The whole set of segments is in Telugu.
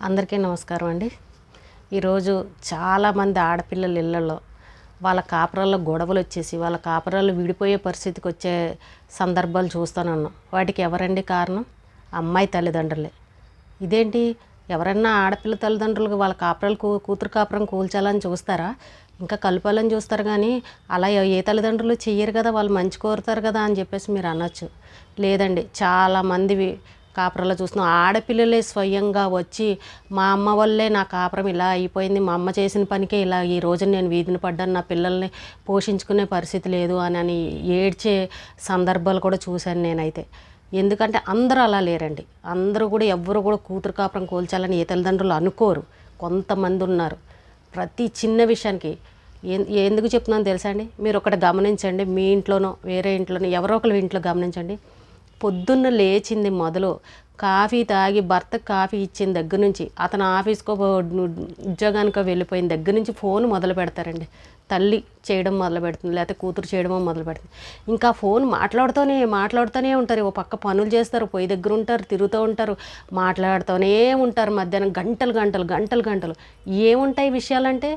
అందరికీ నమస్కారం అండి. ఈరోజు చాలామంది ఆడపిల్లల ఇళ్ళల్లో వాళ్ళ కాపురాల్లో గొడవలు వచ్చేసి వాళ్ళ కాపురాలు విడిపోయే పరిస్థితికి వచ్చే సందర్భాలు చూస్తానున్నాం వాటికి ఎవరండి కారణం? అమ్మాయి తల్లిదండ్రులే. ఇదేంటి? ఎవరన్నా ఆడపిల్ల తల్లిదండ్రులకు వాళ్ళ కాపురాలు కూ కూతురు కాపురం కూల్చాలని చూస్తారా? ఇంకా కలపాలని చూస్తారు కానీ అలా ఏ తల్లిదండ్రులు చెయ్యరు కదా వాళ్ళు మంచి కోరుతారు కదా అని చెప్పేసి మీరు అనొచ్చు. లేదండి చాలామంది కాపురంలో చూస్తున్నాం. ఆడపిల్లలే స్వయంగా వచ్చి మా అమ్మ వల్లే నా కాపురం ఇలా అయిపోయింది. మా అమ్మ చేసిన పనికే ఇలా ఈ రోజు నేను వీధిని పడ్డాను. నా పిల్లల్ని పోషించుకునే పరిస్థితి లేదు అని అని ఏడ్చే సందర్భాలు కూడా చూశాను నేనైతే. ఎందుకంటే అందరూ అలా లేరండి. అందరూ కూడా ఎవ్వరు కూడా కూతురు కాపురం కోల్చాలని ఏ తల్లిదండ్రులు అనుకోరు. కొంతమంది ఉన్నారు. ప్రతి చిన్న విషయానికి ఎన్- ఎందుకు చెప్తున్నాను తెలుసా అండి? మీరు ఒకటి గమనించండి. మీ ఇంట్లోనో వేరే ఇంట్లోనో ఎవరో ఒకరి ఇంట్లో గమనించండి. పొద్దున్న లేచింది మొదలు. కాఫీ తాగి భర్త కాఫీ ఇచ్చిన దగ్గర నుంచి అతను ఆఫీస్కో ఉద్యోగానికో వెళ్ళిపోయిన దగ్గర నుంచి ఫోన్ మొదలు పెడతారండి. తల్లి చేయడం మొదలు పెడుతుంది లేకపోతే కూతురు చేయడమో మొదలు పెడుతుంది. ఇంకా ఫోన్ మాట్లాడుతూనే మాట్లాడుతూనే ఉంటారు. ఓ పక్క పనులు చేస్తారు పొయ్యి దగ్గర ఉంటారు తిరుగుతూ ఉంటారు మాట్లాడుతూనే ఉంటారు మధ్యాహ్నం గంటలు గంటలు గంటలు గంటలు. ఏముంటాయి విషయాలంటే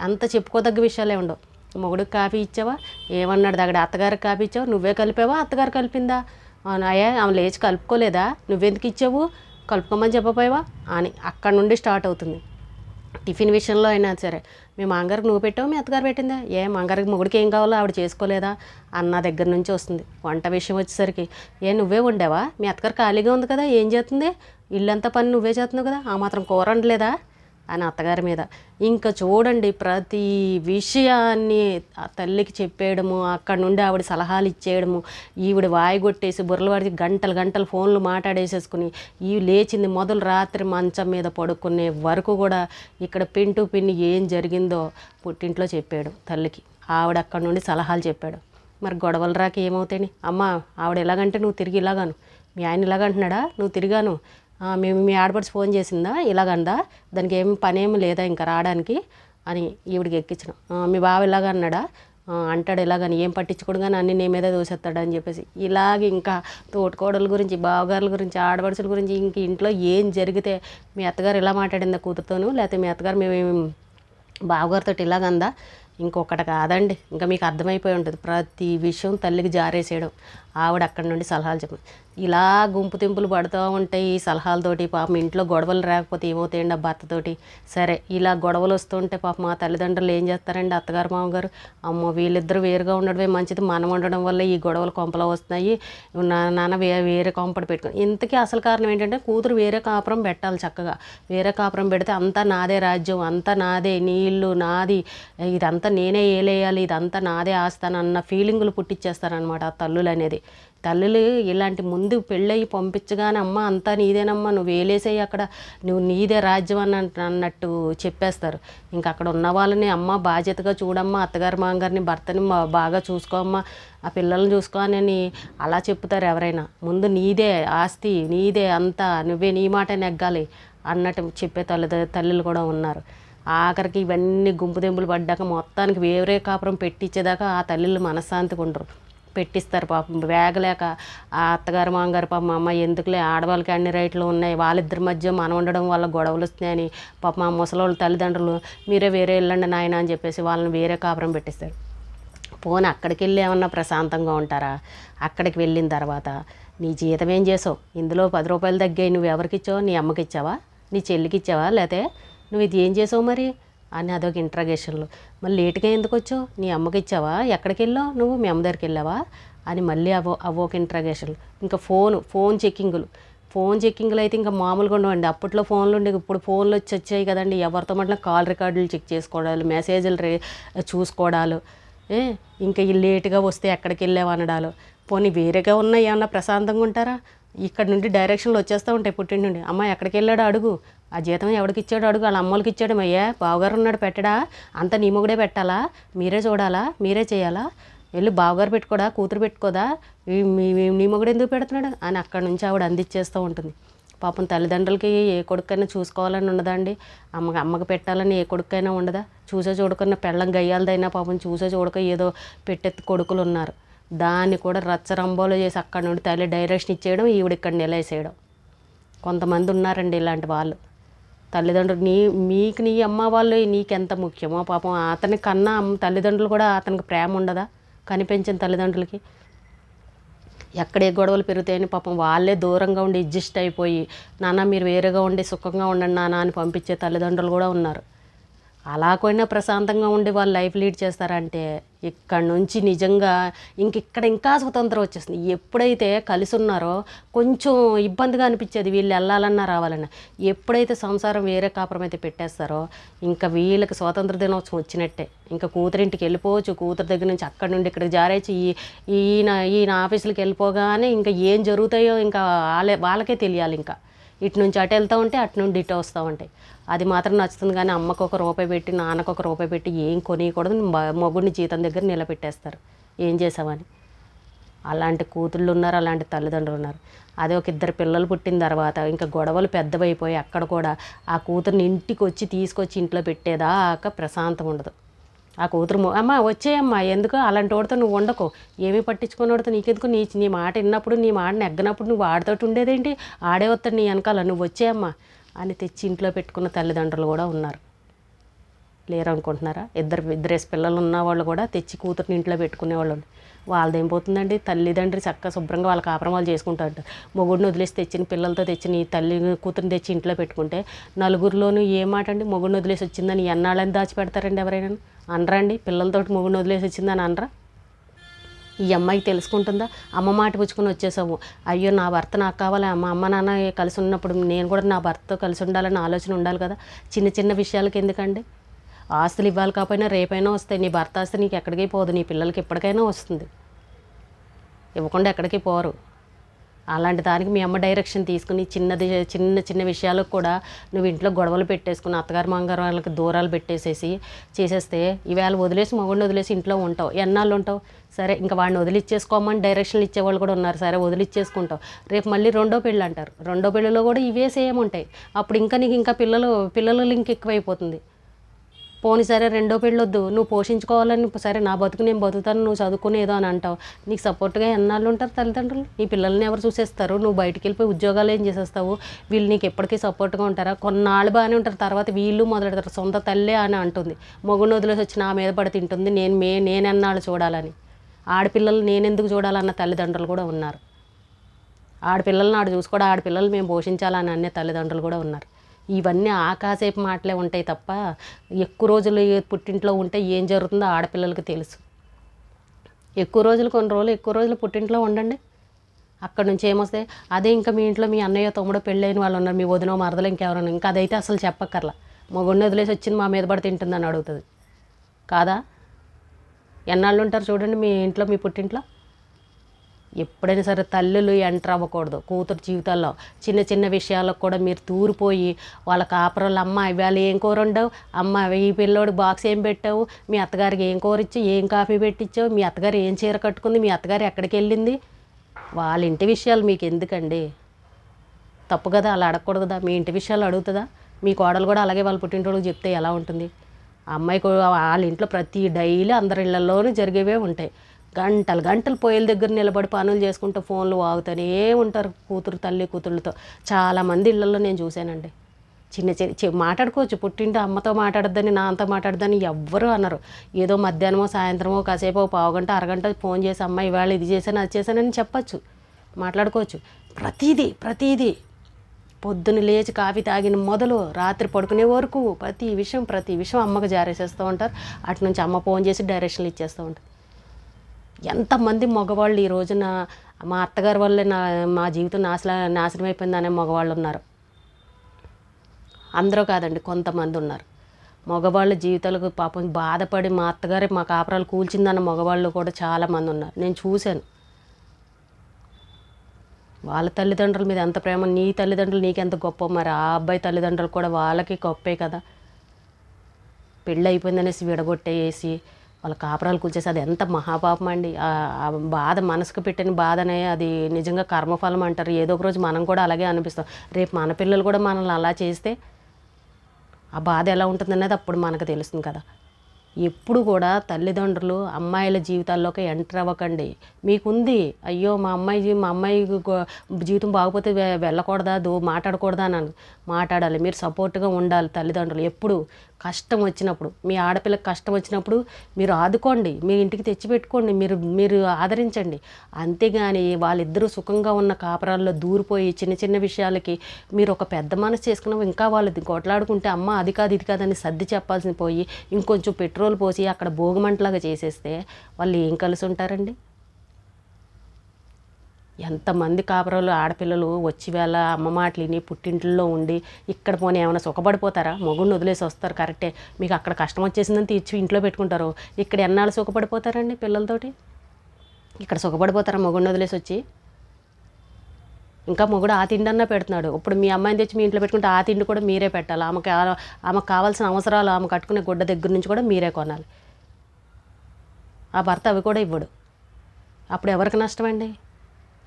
అంత చెప్పుకోదగ్గ విషయాలే ఉండవు. మొగుడికి కాఫీ ఇచ్చావా? ఏమన్నాడు? దగ్గర అత్తగారికి కాఫీ ఇచ్చావా? నువ్వే కలిపావా? అత్తగారు కలిపిందా? అవునా, అయ్యా ఆమె లేచి కలుపుకోలేదా? నువ్వెందుకు ఇచ్చావు? కలుపుకోమని చెప్పపోయావా అని అక్కడ నుండి స్టార్ట్ అవుతుంది. టిఫిన్ విషయంలో అయినా సరే. మీ మాంగారికి నువ్వు పెట్టావు? మీ అత్తగారు పెట్టిందా? ఏ మాంగారికి మొగుడికి ఏం కావాలో ఆవిడ చేసుకోలేదా? అన్న దగ్గర నుంచి వస్తుంది. వంట విషయం వచ్చేసరికి ఏ నువ్వే వండావా? మీ అత్తగారు ఖాళీగా ఉంది కదా ఏం చేస్తుంది? ఇల్లంతా పని నువ్వే చేస్తున్నావు కదా ఆ మాత్రం కూర వండలేదా? అని అత్తగారి మీద. ఇంకా చూడండి ప్రతి విషయాన్ని ఆ తల్లికి చెప్పేయడము అక్కడ నుండి ఆవిడ సలహాలు ఇచ్చేయడము ఈవిడ వాయిగొట్టేసి కొట్టేసి గంటలు గంటలు ఫోన్లు మాట్లాడేసేసుకుని ఈ లేచింది మొదలు రాత్రి మంచం మీద పడుకునే వరకు కూడా ఇక్కడ పింటు పిన్ని ఏం జరిగిందో పుట్టింట్లో చెప్పాడు తల్లికి. ఆవిడ అక్కడ నుండి సలహాలు చెప్పాడు. మరి గొడవలు రాక ఏమవుతాయి అమ్మ ఆవిడ ఎలాగంటే నువ్వు తిరిగి ఇలాగాను. మీ ఆయన ఇలాగంటున్నాడా నువ్వు తిరిగాను. మేము మీ ఆడపడిచి ఫోన్ చేసిందా? ఇలాగందా దానికి ఏం పని ఏమి లేదా ఇంకా రావడానికి? అని ఈవిడికి ఎక్కించిన మీ బావ ఇలాగ అన్నాడా? అంటాడు ఇలాగని ఏం పట్టించుకోడు కానీ అన్ని నీ మీద దోసేస్తాడు అని చెప్పేసి. ఇలాగ ఇంకా తోటకోడల గురించి బావగారుల గురించి ఆడపడుచుల గురించి ఇంక ఇంట్లో ఏం జరిగితే మీ అత్తగారు ఇలా మాట్లాడిందా కూతురుతోను? లేకపోతే మీ అత్తగారు మేము బావగారితో ఇలాగందా ఇంకొకటి కాదండి. ఇంకా మీకు అర్థమైపోయి ఉంటుంది. ప్రతి విషయం తల్లికి జారేసేయడం. ఆవిడ అక్కడి నుండి సలహాలు చెప్పి ఇలా గుంపు తింపులు పడుతూ ఉంటాయి ఈ సలహాలతోటి పాపం ఇంట్లో గొడవలు రాకపోతే ఏమవుతాయండి ఆ భర్తతోటి? సరే ఇలా గొడవలు వస్తుంటే పాపం మా తల్లిదండ్రులు ఏం చేస్తారండి? అత్తగారు మామగారు? అమ్మో వీళ్ళిద్దరు వేరుగా ఉండడమే మంచిది. మనం ఉండడం వల్ల ఈ గొడవలు కొంపలో వస్తున్నాయి. నా నాన్న వే వేరే కొంపడి పెట్టుకుని ఇంతకీ అసలు కారణం ఏంటంటే కూతురు వేరే కాపురం పెట్టాలి చక్కగా. వేరే కాపురం పెడితే అంతా నాదే రాజ్యం అంతా నాదే నీళ్ళు నాది ఇదంతా నేనే ఏలేయాలి ఇదంతా నాదే ఆస్తాను అన్న ఫీలింగులు పుట్టించేస్తారనమాట ఆ తల్లులు అనేది తల్లులు ఇలాంటి ముందు పెళ్ళయి పంపించగానే అమ్మ అంతా నీదేనమ్మా నువ్వు వేలేసేయి అక్కడ నువ్వు నీదే రాజ్యం అని అన్నట్టు చెప్పేస్తారు. ఇంకా అక్కడ ఉన్న వాళ్ళని అమ్మ బాధ్యతగా చూడమ్మా అత్తగారి మామగారిని భర్తని బాగా చూసుకోమ్మా ఆ పిల్లల్ని చూసుకోనని అలా చెప్తారు ఎవరైనా. ముందు నీదే ఆస్తి నీదే అంతా నువ్వే నీ మాట నెగ్గాలి అన్నట్టు చెప్పే తల్లి తల్లులు కూడా ఉన్నారు. ఆఖరికి ఇవన్నీ గుంపు దెంపులు పడ్డాక మొత్తానికి వేరే కాపురం పెట్టించేదాకా ఆ తల్లులు మనశ్శాంతిగా ఉండరు. పెట్టిస్తారు పాపం. వేగలేక ఆ అత్తగారు మామగారు పాపం అమ్మ ఎందుకులే ఆడవాళ్ళకి అన్ని రైట్లు ఉన్నాయి. వాళ్ళిద్దరి మధ్య మనం ఉండడం వల్ల గొడవలు వస్తున్నాయని పాపం ఆ ముసలోళ్ళ తల్లిదండ్రులు మీరే వేరే వెళ్ళండి నాయన అని చెప్పేసి వాళ్ళని వేరే కాపురం పెట్టిస్తారు పోనీ అక్కడికి వెళ్ళి ఏమన్నా ప్రశాంతంగా ఉంటారా? అక్కడికి వెళ్ళిన తర్వాత నీ జీతం ఏం చేసావు? ఇందులో పది రూపాయలు తగ్గాయి. నువ్వు ఎవరికి ఇచ్చావు? నీ అమ్మకి ఇచ్చావా? నీ చెల్లికి ఇచ్చావా? లేతే నువ్వు ఇది ఏం చేసావు మరి? అని అదొక ఇంట్రాగేషన్లు మళ్ళీ లేటుగా ఎందుకు వచ్చావు? నీ అమ్మకి ఇచ్చావా? ఎక్కడికి వెళ్ళావు? నువ్వు? మీ అమ్మ దగ్గరికి వెళ్ళావా? అని మళ్ళీ అవో అవోక ఇంట్రాగేషన్లు ఇంకా ఫోన్ ఫోన్ చెక్కింగులు ఫోన్ చెక్కింగ్లు అయితే ఇంకా మామూలుగా ఉండవండి. అప్పట్లో ఫోన్లు ఉండే ఇప్పుడు ఫోన్లు వచ్చి వచ్చాయి కదండి. ఎవరితో మాట్లా కాల్ రికార్డులు చెక్ చేసుకోవడాలు మెసేజ్లు రే చూసుకోవడాలు. ఏ? ఇంకా ఈ లేటుగా వస్తే ఎక్కడికి వెళ్ళావు? అనడాలు. పోనీ వేరేగా ఉన్నా ఏమన్నా ప్రశాంతంగా ఉంటారా? ఇక్కడ నుండి డైరెక్షన్లు వచ్చేస్తూ ఉంటాయి పుట్టింటి నుండి. అమ్మ ఎక్కడికి వెళ్ళాడు అడుగు. ఆ జీతం ఎవరికి ఇచ్చాడు అడుగు? వాళ్ళ అమ్మలకి ఇచ్చాడు అయ్యా బావగారు ఉన్నాడు పెట్టడా? అంత నీ మొగుడే పెట్టాలా? మీరే చూడాలా? మీరే చేయాలా? వెళ్ళి బావగారు పెట్టుకోడా? కూతురు పెట్టుకోదా? నీ మొగుడు ఎందుకు పెడుతున్నాడు? అని అక్కడ నుంచి ఆవిడ అందించేస్తూ ఉంటుంది. పాపం తల్లిదండ్రులకి ఏ కొడుకైనా చూసుకోవాలని ఉండదండి అమ్మకి అమ్మకి పెట్టాలని ఏ కొడుకైనా ఉండదా? చూసే చూడకున్న పెళ్ళం గయ్యాలదైనా పాపం చూసే చూడక ఏదో పెట్టెత్తి కొడుకులు ఉన్నారు. దాన్ని కూడా రచ్చరంబోలో చేసి అక్కడ నుండి తల్లి డైరెక్షన్ ఇచ్చేయడం ఈవిడ ఇక్కడ నిలేసేయడం కొంతమంది ఉన్నారండి ఇలాంటి వాళ్ళు. తల్లిదండ్రులు నీ మీకు నీ అమ్మ వాళ్ళు నీకెంత ముఖ్యమో పాపం అతని కన్నా తల్లిదండ్రులు కూడా అతనికి ప్రేమ ఉండదా కనిపించిన తల్లిదండ్రులకి? ఎక్కడే గొడవలు పెరుగుతాయని పాపం వాళ్ళే దూరంగా ఉండి అడ్జస్ట్ అయిపోయి నాన్న మీరు వేరేగా ఉండి సుఖంగా ఉండండి నాన్న అని పంపించే తల్లిదండ్రులు కూడా ఉన్నారు. అలా పోయినా ప్రశాంతంగా ఉండి వాళ్ళు లైఫ్ లీడ్ చేస్తారంటే ఇక్కడ నుంచి నిజంగా ఇంకిక్కడ ఇంకా స్వతంత్రం వచ్చేస్తుంది. ఎప్పుడైతే కలిసి ఉన్నారో కొంచెం ఇబ్బందిగా అనిపించేది వీళ్ళు వెళ్ళాలన్నా రావాలన్నా. ఎప్పుడైతే సంసారం వేరే కాపురం అయితే పెట్టేస్తారో ఇంకా వీళ్ళకి స్వాతంత్ర దినోత్సవం వచ్చినట్టే. ఇంకా కూతురింటికి వెళ్ళిపోవచ్చు. కూతురు దగ్గర నుంచి అక్కడ నుండి ఇక్కడికి జారేసి ఈ ఈయన ఈయన ఆఫీసులకి వెళ్ళిపోగానే ఇంకా ఏం జరుగుతాయో ఇంకా వాళ్ళే వాళ్ళకే తెలియాలి ఇంకా. ఇటు నుంచి అటు వెళ్తూ ఉంటే అటు నుండి ఇటు వస్తూ ఉంటాయి. అది మాత్రం నచ్చుతుంది కానీ అమ్మకు ఒక రూపాయి పెట్టి నాన్నకు ఒక రూపాయి పెట్టి ఏం కొనియకూడదు. మ- జీతం దగ్గర నిలబెట్టేస్తారు. ఏం చేసామని అలాంటి కూతుళ్ళు ఉన్నారు అలాంటి తల్లిదండ్రులు ఉన్నారు. అదే ఒక ఇద్దరు పిల్లలు పుట్టిన తర్వాత ఇంకా గొడవలు పెద్దవైపోయి అక్కడ కూడా ఆ కూతుర్ని ఇంటికి వచ్చి తీసుకొచ్చి ఇంట్లో పెట్టేదాకా ప్రశాంతం ఉండదు. ఆ కూతురు అమ్మ వచ్చేయమ్మా ఎందుకు? అలాంటి వాడితో నువ్వు ఉండకు. ఏమీ పట్టించుకున్నవాడితో నీకెందుకు? నీ నీ మాట విన్నప్పుడు నీ మాట నెగ్గనప్పుడు నువ్వు ఆడితోటి ఉండేదేంటి? ఆడే వస్తాడు నీ వెనకాల నువ్వు వచ్చేయమ్మా అని తెచ్చి ఇంట్లో పెట్టుకున్న తల్లిదండ్రులు కూడా ఉన్నారు. లేరు అనుకుంటున్నారా ఇద్దరు ఇద్దరేసి పిల్లలు ఉన్న వాళ్ళు కూడా తెచ్చి కూతురుని ఇంట్లో పెట్టుకునే వాళ్ళు వాళ్ళదేం పోతుందండి తల్లిదండ్రి చక్కగా శుభ్రంగా వాళ్ళ కాపురం వాళ్ళు చేసుకుంటారు మొగుడిని వదిలేసి తెచ్చిన పిల్లలతో తెచ్చిన ఈ తల్లి కూతురుని తెచ్చి ఇంట్లో పెట్టుకుంటే నలుగురిలోనూ ఏ మాట అండి మొగుడిని వదిలేసి వచ్చిందని ఎన్నాళ్ళని దాచిపెడతారండి ఎవరైనా? అనరండి? పిల్లలతోటి మొగుడిని వదిలేసి వచ్చిందని అనరా? ఈ అమ్మాయి తెలుసుకుంటుందా? అమ్మ మాట పుచ్చుకొని వచ్చేసాము అయ్యో నా భర్త నాకు కావాలి. అమ్మ అమ్మ నాన్న కలిసి ఉన్నప్పుడు నేను కూడా నా భర్తతో కలిసి ఉండాలని ఆలోచన ఉండాలి కదా. చిన్న చిన్న విషయాలకి ఎందుకండి? ఆస్తులు ఇవ్వాలి కాకపోయినా రేపైనా వస్తాయి. నీ భర్త ఆస్తి నీకు ఎక్కడికి పోదు. నీ పిల్లలకి ఎప్పటికైనా వస్తుంది. ఇవ్వకుండా ఎక్కడికి పోరు. అలాంటి దానికి మీ అమ్మ డైరెక్షన్ తీసుకుని చిన్నది చిన్న చిన్న విషయాలకు కూడా నువ్వు ఇంట్లో గొడవలు పెట్టేసుకుని అత్తగారు మంగారు వాళ్ళకి దూరాలు పెట్టేసేసి చేసేస్తే ఈవేళ వదిలేసి మగవాడిని వదిలేసి ఇంట్లో ఉంటావు. ఎన్నాళ్ళు ఉంటావు? సరే ఇంకా వాడిని వదిలిచ్చేసుకోమని డైరెక్షన్లు ఇచ్చేవాళ్ళు కూడా ఉన్నారు. సరే వదిలిచ్చేసుకుంటావు. రేపు మళ్ళీ రెండో పెళ్ళి అంటారు. రెండో పెళ్ళిలో కూడా ఇవే సేమ్ ఉంటాయి. అప్పుడు ఇంకా నీకు ఇంకా పిల్లలు పిల్లలు ఇంక ఎక్కువైపోతుంది. పోనీ సరే రెండో పెళ్ళొద్దు నువ్వు పోషించుకోవాలని సరే నా బతుకు నేను బతుకుతాను నువ్వు చదువుకునేదో అని అంటావు. నీకు సపోర్ట్గా ఎన్నాళ్ళు ఉంటారు తల్లిదండ్రులు? నీ పిల్లల్ని ఎవరు చూసేస్తారు? నువ్వు బయటికి వెళ్ళిపోయి ఉద్యోగాలు ఏం చేసేస్తావు? వీళ్ళు నీకు ఎప్పటికీ సపోర్ట్గా ఉంటారా? కొన్నాళ్ళు బాగానే ఉంటారు తర్వాత వీళ్ళు మొదలెడతారు సొంత తల్లే అని అంటుంది. మొగుడు వదిలేసి వచ్చి నా మీద పడి తింటుంది నేను మే నేను ఎన్నాళ్ళు చూడాలని. ఆడపిల్లలు నేనెందుకు చూడాలన్న తల్లిదండ్రులు కూడా ఉన్నారు. ఆడపిల్లల్ని ఆడు చూసుకోవడం ఆడపిల్లలు మేము పోషించాలని అనే తల్లిదండ్రులు కూడా ఉన్నారు. ఇవన్నీ ఆకాసేపు మాటలే ఉంటాయి తప్ప ఎక్కువ రోజులు పుట్టింట్లో ఉంటే ఏం జరుగుతుందో ఆడపిల్లలకి తెలుసు. ఎక్కువ రోజులు కొన్ని రోజులు ఎక్కువ రోజులు పుట్టింట్లో ఉండండి. అక్కడ నుంచి ఏమొస్తే అదే ఇంకా మీ ఇంట్లో మీ అన్నయ్య తమ్ముడు పెళ్ళైన వాళ్ళు ఉన్నారు మీ వదిన మరదలు ఇంకెవరైనా ఇంకా అదైతే అసలు చెప్పక్కర్లా. మొగుడిని వదిలేసి వచ్చింది మా మీద పడి తింటుందని అడుగుతుంది. కాదా? ఎన్నాళ్ళు ఉంటారు చూడండి మీ ఇంట్లో మీ పుట్టింట్లో? ఎప్పుడైనా సరే తల్లులు ఎంటర్ అవ్వకూడదు. కూతురు జీవితాల్లో చిన్న చిన్న విషయాలకు కూడా మీరు తూరిపోయి వాళ్ళ కాపురాలు అమ్మ ఇవాళ ఏం కూర ఉండవు అమ్మ ఈ పిల్లోడు బాక్స్ ఏం పెట్టావు? మీ అత్తగారికి ఏం కూర ఇచ్చావు? ఏం కాఫీ పెట్టించావు? మీ అత్తగారు ఏం చీర కట్టుకుంది? మీ అత్తగారు ఎక్కడికి వెళ్ళింది? వాళ్ళ ఇంటి విషయాలు మీకు ఎందుకండి? తప్పు కదా అలా అడగకూడదు కదా. మీ ఇంటి విషయాలు అడుగుతుందా? మీ కోడలు కూడా అలాగే వాళ్ళ పుట్టింటోళ్ళకి చెప్తే ఎలా ఉంటుంది? ఆ అమ్మాయి వాళ్ళ ఇంట్లో ప్రతి డైలీ అందరి ఇళ్ళలోనూ జరిగేవే ఉంటాయి. గంటలు గంటలు పొయ్యిల దగ్గర నిలబడి పనులు చేసుకుంటూ ఫోన్లు వాగుతూనే ఉంటారు కూతురు తల్లి కూతుళ్ళతో. చాలామంది ఇళ్ళలో నేను చూశానండి. చిన్న చిన్న మాట్లాడుకోవచ్చు పుట్టింటి అమ్మతో మాట్లాడద్దని నాన్నతో మాట్లాడద్దని ఎవ్వరూ అన్నారు ఏదో మధ్యాహ్నమో సాయంత్రమో కాసేపు పావుగంట అరగంట ఫోన్ చేసి అమ్మ ఇవాళ ఇది చేశాను అది చేశానని చెప్పచ్చు. మాట్లాడుకోవచ్చు. ప్రతిదీ ప్రతిదీ. పొద్దున లేచి కాఫీ తాగిన మొదలు రాత్రి పడుకునే వరకు ప్రతి విషయం ప్రతి విషయం అమ్మకు జారేసేస్తూ ఉంటారు. అటు నుంచి అమ్మ ఫోన్ చేసి డైరెక్షన్లు ఇచ్చేస్తూ ఉంటారు. ఎంతమంది మగవాళ్ళు ఈ రోజున మా అత్తగారి వల్లే నా మా జీవితం నాశన నాశనం అయిపోయింది అనే మగవాళ్ళు ఉన్నారు. అందరూ కాదండి కొంతమంది ఉన్నారు. మగవాళ్ళ జీవితాలకు పాపం బాధపడి మా అత్తగారి మా కాపురాలు కూల్చిందన్న మగవాళ్ళు కూడా చాలామంది ఉన్నారు. నేను చూశాను. వాళ్ళ తల్లిదండ్రుల మీద ఎంత ప్రేమ నీ తల్లిదండ్రులు నీకెంత గొప్ప మరి ఆ అబ్బాయి తల్లిదండ్రులు కూడా వాళ్ళకి గొప్పే కదా. పెళ్ళి అయిపోయిందనేసి విడగొట్టేసి వాళ్ళ కాపురాలు కూల్చేసి అది ఎంత మహాపాపం అండి. ఆ బాధ మనసుకు పెట్టిన బాధనే అది నిజంగా కర్మఫలం అంటారు. ఏదో ఒక రోజు మనం కూడా అలాగే అనిపిస్తాం. రేపు మన పిల్లలు కూడా మనల్ని అలా చేస్తే ఆ బాధ ఎలా ఉంటుందనేది అప్పుడు మనకు తెలుస్తుంది కదా. ఎప్పుడు కూడా తల్లిదండ్రులు అమ్మాయిల జీవితాల్లోకి ఎంటర్ అవ్వకండి. మీకుంది అయ్యో మా అమ్మాయి మా అమ్మాయి జీవితం బాగపోతే వెళ్ళకూడదా దో మాట్లాడకూడదా అని మాట్లాడాలి. మీరు సపోర్ట్గా ఉండాలి తల్లిదండ్రులు ఎప్పుడు. కష్టం వచ్చినప్పుడు మీ ఆడపిల్లకి కష్టం వచ్చినప్పుడు మీరు ఆదుకోండి మీ ఇంటికి తెచ్చిపెట్టుకోండి మీరు మీరు ఆదరించండి. అంతేగాని వాళ్ళిద్దరూ సుఖంగా ఉన్న కాపురాల్లో దూరిపోయి చిన్న చిన్న విషయాలకి మీరు ఒక పెద్ద మనసు చేసుకున్న ఇంకా వాళ్ళు కొట్లాడుకుంటే అమ్మ అది కాదు ఇది కాదని సర్ది చెప్పాల్సిన పోయి ఇంకొంచెం పెట్రోల్ పోసి అక్కడ భోగమంటలాగా చేసేస్తే వాళ్ళు ఏం కలిసి ఉంటారండి? ఎంతమంది కాపురాలు ఆడపిల్లలు వచ్చి వేళ అమ్మ మాటలు విని పుట్టింట్లో ఉండి ఇక్కడ పోనీ ఏమైనా సుఖపడిపోతారా? మొగుడిని వదిలేసి వస్తారు కరెక్టే. మీకు అక్కడ కష్టం వచ్చేసిందని తీర్చి ఇంట్లో పెట్టుకుంటారు. ఇక్కడ ఎన్నాళ్ళు సుఖపడిపోతారండి పిల్లలతోటి? ఇక్కడ సుఖపడిపోతారా మొగుడిని వదిలేసి వచ్చి? ఇంకా మొగుడు ఆ తిండి అన్నా పెడుతున్నాడు. ఇప్పుడు మీ అమ్మాయిని తెచ్చి మీ ఇంట్లో పెట్టుకుంటే ఆ తిండి కూడా మీరే పెట్టాలి. ఆమెకి ఆ- ఆమెకు కావాల్సిన అవసరాలు ఆమె కట్టుకునే గుడ్డ దగ్గర నుంచి కూడా మీరే కొనాలి. ఆ భర్త అవి కూడా ఇవ్వడు. అప్పుడు ఎవరికి నష్టం అండి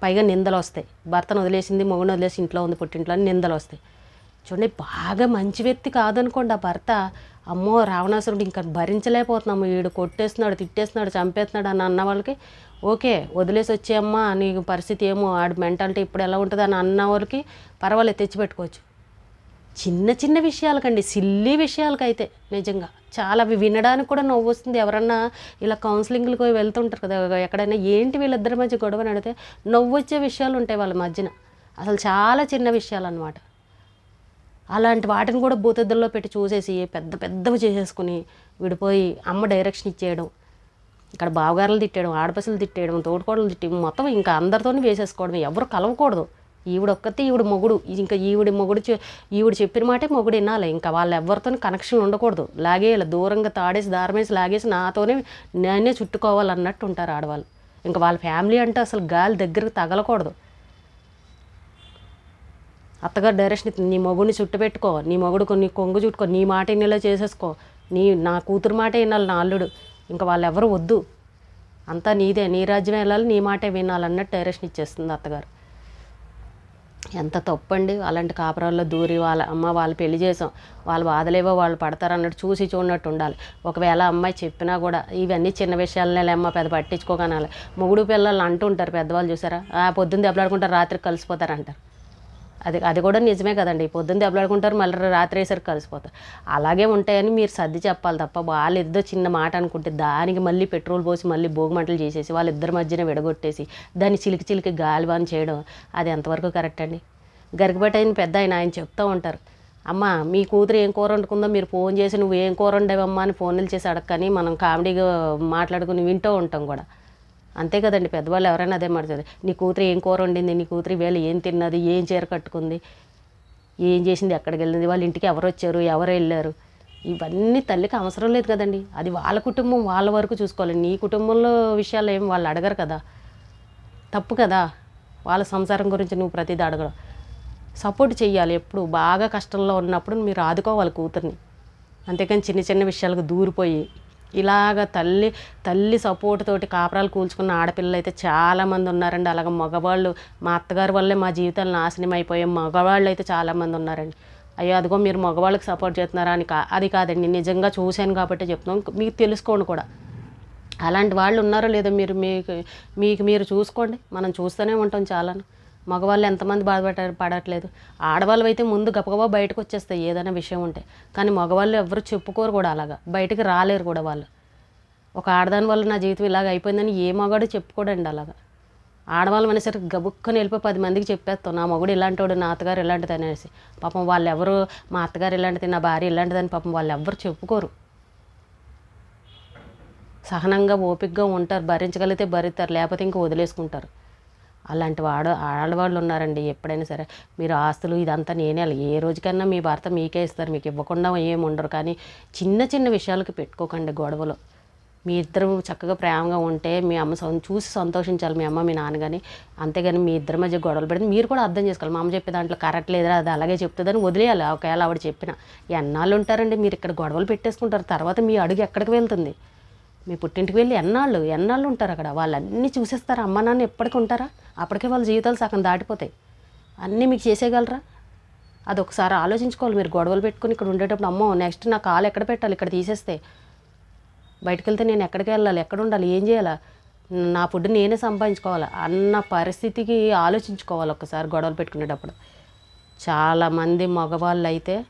పైగా నిందలు వస్తాయి. భర్తను వదిలేసింది మొగుడిని వదిలేసి ఇంట్లో ఉంది పుట్టింట్లో అని నిందలు వస్తాయి. చూడండి బాగా మంచి వ్యక్తి కాదనుకోండి ఆ భర్త. అమ్మో రావణాసురుడు ఇంకా భరించలేకపోతున్నాము. వీడు కొట్టేస్తున్నాడు తిట్టేస్తున్నాడు చంపేస్తున్నాడు అని అన్న వాళ్ళకి ఓకే వదిలేసి వచ్చేయమ్మా నీ పరిస్థితి ఏమో ఆడి మెంటాలిటీ ఇప్పుడు ఎలా ఉంటుంది అని అన్న వాళ్ళకి పర్వాలేదు తెచ్చిపెట్టుకోవచ్చు. చిన్న చిన్న విషయాలకండి సిల్లీ విషయాలకైతే నిజంగా. చాలా అవి వినడానికి కూడా నవ్వు వస్తుంది. ఎవరన్నా ఇలా కౌన్సిలింగ్లకు వెళ్తుంటారు కదా ఎక్కడైనా ఏంటి వీళ్ళిద్దరి మధ్య గొడవ నడితే నవ్వు వచ్చే విషయాలు ఉంటాయి వాళ్ళ మధ్యన. అసలు చాలా చిన్న విషయాలు అనమాట అలాంటి వాటిని కూడా భూతద్దల్లో పెట్టి చూసేసి పెద్ద పెద్దవి చేసేసుకుని విడిపోయి అమ్మ డైరెక్షన్ ఇచ్చేయడం ఇక్కడ బావగారులు తిట్టేయడం ఆడపసలు తిట్టేయడం తోడుకోడలు తిట్టేయడం మొత్తం ఇంకా అందరితోనే వేసేసుకోవడం ఎవరు కలవకూడదు. ఈవిడ ఒక్కతే ఈవిడ మొగుడు. ఇంకా ఈవిడ మొగుడు ఈవిడ చెప్పిన మాటే మొగుడు వినాలి. ఇంకా వాళ్ళు ఎవరితో కనెక్షన్ ఉండకూడదు. లాగేయాలి. దూరంగా తాడేసి దారమేసి లాగేసి నాతోనే నేనే చుట్టుకోవాలన్నట్టు ఉంటారు ఆడవాళ్ళు. ఇంకా వాళ్ళ ఫ్యామిలీ అంటే అసలు గాలి దగ్గరకు తగలకూడదు. అత్తగారు డైరెక్షన్ నీ మొగుడిని చుట్టుపెట్టుకో. నీ మొగుడు నీ కొంగు చుట్టుకో. నీ మాట వినేలా చేసేసుకో. నీ నా కూతురు మాట వినాలి నా అల్లుడు. ఇంకా వాళ్ళు ఎవరు వద్దు. అంతా నీదే. నీ రాజ్యం వెళ్ళాలి నీ మాటే వినాలన్నట్టు డైరెక్షన్ ఇచ్చేస్తుంది అత్తగారు. ఎంత తప్పండి? అలాంటి కాపురాల్లో దూరి వాళ్ళ అమ్మ వాళ్ళు పెళ్ళి చేసాం. వాళ్ళు బాధలేవో వాళ్ళు పడతారు అన్నట్టు చూసి చూడనట్టు ఉండాలి. ఒకవేళ అమ్మాయి చెప్పినా కూడా ఇవన్నీ చిన్న విషయాలనే అమ్మ పెద్ద పట్టించుకోకనాలి. మొగుడు పిల్లలు అంటుంటారు పెద్దవాళ్ళు చూసారా? ఆ పొద్దున్న దెబ్బలాడుకుంటారు రాత్రికి కలిసిపోతారు అంటారు అది అది కూడా నిజమే కదండి. పొద్దున్న దెబ్బలాడుకుంటారు మళ్ళీ రాత్రి వేసరికి కలిసిపోతారు. అలాగే ఉంటాయని మీరు సర్ది చెప్పాలి తప్ప వాళ్ళిద్దరు చిన్న మాట అనుకుంటే దానికి మళ్ళీ పెట్రోల్ పోసి మళ్ళీ భోగిమంటలు చేసేసి వాళ్ళిద్దరి మధ్యన విడగొట్టేసి దాన్ని చిలికి చిలికి గాలివాన్ చేయడం అది ఎంతవరకు కరెక్ట్ అండి? గరికబెట్ అయిన పెద్ద ఆయన ఆయన చెప్తూ ఉంటారు. అమ్మ మీ కూతురు ఏం కూర వండుకుందో మీరు ఫోన్ చేసి నువ్వు ఏం కూర వండేవమ్మా? అని ఫోన్లు చేసి అడగని మనం కామెడీగా మాట్లాడుకుని వింటూ ఉంటాం కూడా. అంతే కదండి పెద్దవాళ్ళు ఎవరైనా అదే మాట్లాడతారు నీ కూతురు ఏం కూర వండింది నీ కూతురు వేళ ఏం తిన్నది ఏం చీర కట్టుకుంది ఏం చేసింది ఎక్కడికి వెళ్ళింది వాళ్ళ ఇంటికి ఎవరు వచ్చారు ఎవరు వెళ్ళారు ఇవన్నీ తల్లికి అవసరం లేదు కదండి. అది వాళ్ళ కుటుంబం వాళ్ళ వరకు చూసుకోవాలి. నీ కుటుంబంలో విషయాలు ఏం వాళ్ళు అడగరు కదా. తప్పు కదా. వాళ్ళ సంసారం గురించి నువ్వు ప్రతిదీ అడగడం. సపోర్ట్ చేయాలి ఎప్పుడు. బాగా కష్టంలో ఉన్నప్పుడు మీరు ఆదుకోవాలి కూతుర్ని. అంతేకాని చిన్న చిన్న విషయాలకు దూరిపోయి ఇలాగ తల్లి తల్లి సపోర్ట్ తోటి కాపురాలు కూల్చుకున్న ఆడపిల్లలు అయితే చాలామంది ఉన్నారండి. అలాగ మగవాళ్ళు మా అత్తగారి వల్లే మా జీవితాలు నాశనం అయిపోయే మగవాళ్ళు అయితే చాలామంది ఉన్నారండి. అయ్యో అదిగో మీరు మగవాళ్ళకి సపోర్ట్ చేస్తున్నారా అని కా అది కాదండి. నిజంగా చూశాను కాబట్టి చెప్తున్నాం. మీకు తెలుసుకోండి కూడా. అలాంటి వాళ్ళు ఉన్నారో లేదో మీరు మీకు మీకు మీరు చూసుకోండి. మనం చూస్తూనే ఉంటాం చాలాను. మగవాళ్ళు ఎంతమంది బాధపడ పడట్లేదు. ఆడవాళ్ళు అయితే ముందు గబగబా బయటకు వచ్చేస్తాయి ఏదైనా విషయం ఉంటే. కానీ మగవాళ్ళు ఎవరు చెప్పుకోరు కూడా అలాగా. బయటకు రాలేరు కూడా వాళ్ళు. ఒక ఆడదాని వల్ల నా జీవితం ఇలాగ అయిపోయిందని ఏ మగాడు చెప్పుకోడండి అలాగా. ఆడవాళ్ళు అనేసరికి గబుక్కని వెళ్ళిపోయి పది మందికి చెప్పేస్తాం. నా మగుడు ఇలాంటివాడు నా అత్తగారు ఇలాంటిది అనేసి. పాపం వాళ్ళు ఎవరు మా అత్తగారు ఇలాంటిది నా భార్య ఇలాంటిదని పాపం వాళ్ళు ఎవరు చెప్పుకోరు. సహనంగా ఓపికగా ఉంటారు. భరించగలిగితే భరిస్తారు లేకపోతే ఇంకా వదిలేసుకుంటారు. అలాంటి వాడు ఆడవాళ్ళు ఉన్నారండి ఎప్పుడైనా సరే. మీరు ఆస్తులు ఇదంతా నేనే ఏ రోజుకన్నా మీ భర్త మీకే ఇస్తారు మీకు ఇవ్వకుండా ఏమి ఉండరు. కానీ చిన్న చిన్న విషయాలకి పెట్టుకోకండి గొడవలు. మీ ఇద్దరు చక్కగా ప్రేమగా ఉంటే మీ అమ్మ చూసి సంతోషించాలి మీ అమ్మ మీ నాన్నగాని. కానీ అంతేగాని మీ ఇద్దరి మధ్య గొడవలు పెడితే మీరు కూడా అర్థం చేసుకోవాలి. మా అమ్మ చెప్పే దాంట్లో కరెక్ట్ లేదురా అది అలాగే చెప్తుందని వదిలేయాలి. ఒకవేళ ఆవిడ చెప్పిన. ఎన్నాళ్ళు ఉంటారండి మీరు ఇక్కడ గొడవలు పెట్టేసుకుంటారు. తర్వాత మీ అడుగు ఎక్కడికి వెళ్తుంది? మీ పుట్టింటికి వెళ్ళి ఎన్నాళ్ళు ఎన్నాళ్ళు ఉంటారు అక్కడ? వాళ్ళన్నీ చూసేస్తారు? అమ్మ నాన్న ఎప్పటికీ ఉంటారా? అప్పటికే వాళ్ళ జీవితాలు సగం దాటిపోతాయి. అన్నీ మీకు చేసేయగలరా? అది ఒకసారి ఆలోచించుకోవాలి. మీరు గొడవలు పెట్టుకుని ఇక్కడ ఉండేటప్పుడు అమ్మో నెక్స్ట్ నా కాలు ఎక్కడ పెట్టాలి? ఇక్కడ తీసేస్తే. బయటకు వెళ్తే నేను ఎక్కడికి వెళ్ళాలి? ఎక్కడ ఉండాలి? ఏం చేయాలా? నా ఫుడ్ నేనే సంపాదించుకోవాలి? అన్న పరిస్థితికి ఆలోచించుకోవాలి ఒక్కసారి గొడవలు పెట్టుకునేటప్పుడు. చాలామంది మగవాళ్ళు అయితే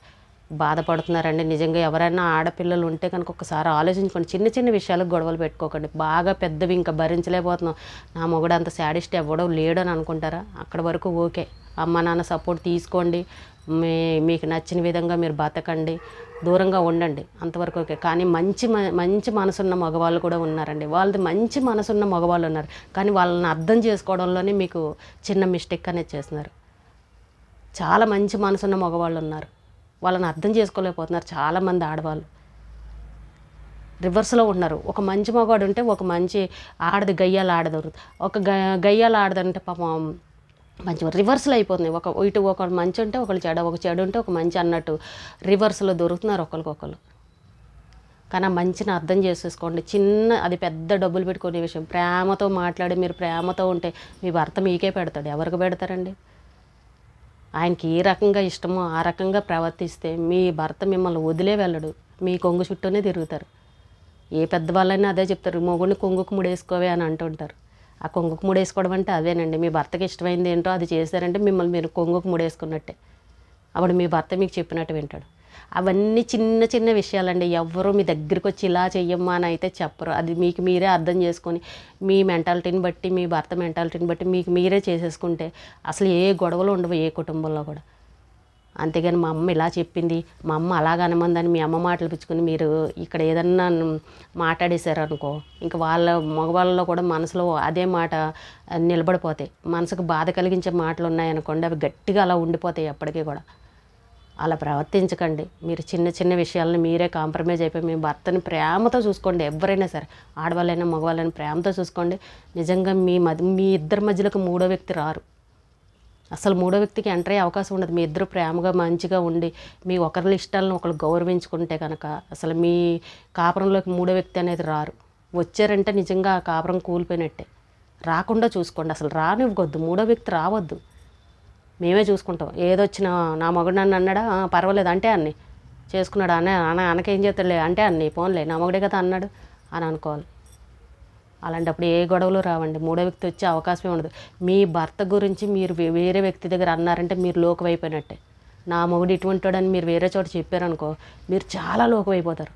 బాధపడుతున్నారండి. నిజంగా ఎవరైనా ఆడపిల్లలు ఉంటే కనుక ఒకసారి ఆలోచించుకోండి. చిన్న చిన్న విషయాలకు గొడవలు పెట్టుకోకండి. బాగా పెద్దవి ఇంకా భరించలేకపోతున్నాం. నా మొగుడు అంత శాడిస్ట్ ఎవడో లేడు అని అనుకుంటారా? అక్కడ వరకు ఓకే. అమ్మ నాన్న సపోర్ట్ తీసుకోండి. మీ మీకు నచ్చిన విధంగా మీరు బతకండి. దూరంగా ఉండండి. అంతవరకు ఓకే. కానీ మంచి మ- మంచి మనసున్న మగవాళ్ళు కూడా ఉన్నారండి. వాళ్ళది మంచి మనసున్న మగవాళ్ళు ఉన్నారు. కానీ వాళ్ళని అర్థం చేసుకోవడంలోనే మీకు చిన్న మిస్టేక్ అనేది చేస్తున్నారు. చాలా మంచి మనసున్న మగవాళ్ళు ఉన్నారు. వాళ్ళని అర్థం చేసుకోలేకపోతున్నారు చాలామంది ఆడవాళ్ళు. రివర్స్లో ఉన్నారు ఒక మంచి మగవాడు ఉంటే ఒక మంచి ఆడది గయ్యాలు ఆడదు ఒక గ- గయ్యాలు ఆడదంటే పాపం మంచి రివర్స్లో అయిపోతుంది. ఒక ఇటు ఒక మంచి ఉంటే ఒకళ్ళు చెడు ఒక చెడు ఉంటే ఒక మంచి అన్నట్టు రివర్స్లో దొరుకుతున్నారు ఒకరికొకరు కానీ ఆ మంచిని అర్థం చేసేసుకోండి. చిన్న అది పెద్ద డబ్బులు పెట్టుకునే విషయం. ప్రేమతో మాట్లాడి మీరు ప్రేమతో ఉంటే మీ భర్త మీకే పెడతాడు. ఎవరికి పెడతారండి? ఆయనకి ఏ రకంగా ఇష్టమో ఆ రకంగా ప్రవర్తిస్తే మీ భర్త మిమ్మల్ని వదిలే వెళ్ళడు. మీ కొంగు చుట్టూనే తిరుగుతారు. ఏ పెద్దవాళ్ళైనా అదే చెప్తారు మొగుడిని కొంగుకు ముడేసుకోవే అని అంటుంటారు ఆ కొంగుకు ముడేసుకోవడం అంటే అదేనండి మీ భర్తకి ఇష్టమైంది ఏంటో అది చేశారంటే మిమ్మల్ని మీరు కొంగుకు ముడేసుకున్నట్టే. అప్పుడు మీ భర్త మీకు చెప్పినట్టు వింటాడు. అవన్నీ చిన్న చిన్న విషయాలండి. ఎవ్వరూ మీ దగ్గరికి వచ్చి ఇలా చెయ్యమ్మా అని అయితే చెప్పరు. అది మీకు మీరే అర్థం చేసుకొని మీ మెంటాలిటీని బట్టి మీ భర్త మెంటాలిటీని బట్టి మీకు మీరే చేసేసుకుంటే అసలు ఏ గొడవలు ఉండవు ఏ కుటుంబంలో కూడా. అంతేగాని మా అమ్మ ఇలా చెప్పింది మా అమ్మ అలాగనమందని మీ అమ్మ మాటలు పిచ్చుకుని మీరు ఇక్కడ ఏదన్నా మాట్లాడేశారు అనుకో ఇంకా వాళ్ళ మగవాళ్ళలో కూడా మనసులో అదే మాట నిలబడిపోతాయి. మనసుకు బాధ కలిగించే మాటలు ఉన్నాయనుకోండి అవి గట్టిగా అలా ఉండిపోతాయి ఎప్పటికీ కూడా. అలా ప్రవర్తించకండి. మీరు చిన్న చిన్న విషయాలను మీరే కాంప్రమైజ్ అయిపోయి మీ భర్తని ప్రేమతో చూసుకోండి. ఎవరైనా సరే ఆడవాళ్ళైనా మగవాళ్ళైనా ప్రేమతో చూసుకోండి. నిజంగా మీ మధ్య మీ ఇద్దరి మధ్యలోకి మూడో వ్యక్తి రారు. అసలు మూడో వ్యక్తికి ఎంటర్ అయ్యే అవకాశం ఉండదు. మీ ఇద్దరు ప్రేమగా మంచిగా ఉండి మీ ఒకరి ఇష్టాలను ఒకరు గౌరవించుకుంటే కనుక అసలు మీ కాపురంలోకి మూడో వ్యక్తి అనేది రారు. వచ్చారంటే నిజంగా ఆ కాపురం కూలిపోయినట్టే. రాకుండా చూసుకోండి. అసలు రానివ్వద్దు. మూడో వ్యక్తి రావద్దు. మేమే చూసుకుంటాం. ఏదొచ్చినా నా మొగుడు నన్ను అన్నాడా? పర్వాలేదు అంటే అన్ని. చేసుకున్నాడు? అన్న అన్న అనకేం చేస్తాడులే అంటే అన్ని పోన్లే నా మగుడే కదా అన్నాడు. అని అనుకోవాలి. అలాంటప్పుడు ఏ గొడవలు రావండి. మూడో వ్యక్తి వచ్చే అవకాశమే ఉండదు. మీ భర్త గురించి మీరు వేరే వ్యక్తి దగ్గర అన్నారంటే మీరు లోకమైపోయినట్టే నా మొగుడు ఇటువంటివాడని మీరు వేరే చోట చెప్పారనుకో మీరు చాలా లోకమైపోతారు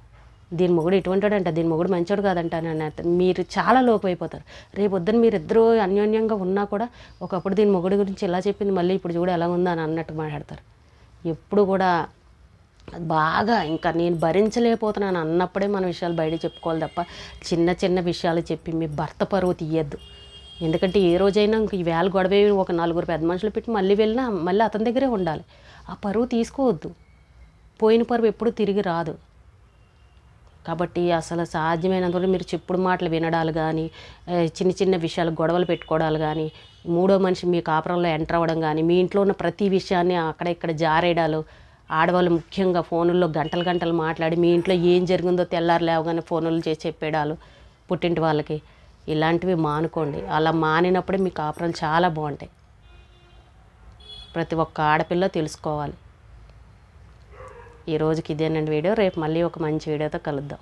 దీని మొగుడు ఇటువంటాడంట అంట దీని మొగుడు మంచోడు కాదంట అని మీరు చాలా లోకమైపోతారు రేపు వద్దని మీరు ఇద్దరు అన్యోన్యంగా ఉన్నా కూడా ఒకప్పుడు దీని మొగుడు గురించి ఇలా చెప్పింది మళ్ళీ ఇప్పుడు చూడ ఎలా ఉందా అని అన్నట్టు మాట్లాడతారు. ఎప్పుడు కూడా బాగా ఇంకా నేను భరించలేకపోతున్నాను అన్నప్పుడే మన విషయాలు బయట చెప్పుకోవాలి తప్ప చిన్న చిన్న విషయాలు చెప్పి మీ భర్త పరువు తీయద్దు. ఎందుకంటే ఏ రోజైనా ఇంక ఈ వేళ గొడవ ఒక నలుగురు పెద్ద మనుషులు పెట్టి మళ్ళీ వెళ్ళినా మళ్ళీ అతని దగ్గరే ఉండాలి. ఆ పరువు తీసుకోవద్దు. పోయిన పరువు ఎప్పుడు తిరిగి రాదు. కాబట్టి అసలు సాధ్యమైనంత వరకు మీరు చెప్పుడు మాటలు వినడాలు కానీ చిన్న చిన్న విషయాలు గొడవలు పెట్టుకోవడాలు కానీ మూడో మనిషి మీ కాపురంలో ఎంటర్ అవ్వడం కానీ మీ ఇంట్లో ఉన్న ప్రతి విషయాన్ని అక్కడ ఇక్కడ జారేయడాలు ఆడవాళ్ళు ముఖ్యంగా ఫోనుల్లో గంటలు గంటలు మాట్లాడి మీ ఇంట్లో ఏం జరిగిందో తెల్లారు లేవగానే ఫోనులు చేసి చెప్పేడాలు పుట్టింటి వాళ్ళకి. ఇలాంటివి మానుకోండి. అలా మానినప్పుడే మీ కాపురాలు చాలా బాగుంటాయి. ప్రతి ఒక్క ఆడపిల్ల తెలుసుకోవాలి. ఈ రోజుకి ఇదేనండి వీడియో. రేపు మళ్ళీ ఒక మంచి వీడియోతో కలుద్దాం.